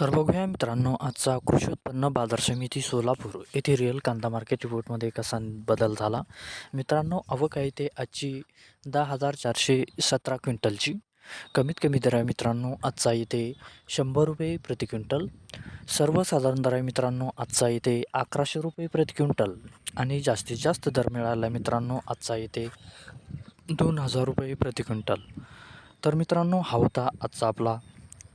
तर बघूया मित्रांनो आजचा कृषी उत्पन्न बाजार समिती सोलापूर येथे रिअल कांदा मार्केट रिपोर्टमध्ये कसा बदल झाला? मित्रांनो आवक आहे ते आजची दहा हजार चारशे सतरा क्विंटलची. कमीत कमी दर आहे मित्रांनो आजचा येथे शंभर रुपये प्रति क्विंटल. सर्वसाधारण दर आहे मित्रांनो आजचा येथे अकराशे रुपये प्रति क्विंटल. आणि जास्तीत जास्त दर मिळाला मित्रांनो आजचा येथे दोन हजार रुपये प्रति क्विंटल. तर मित्रांनो हा होता आजचा आपला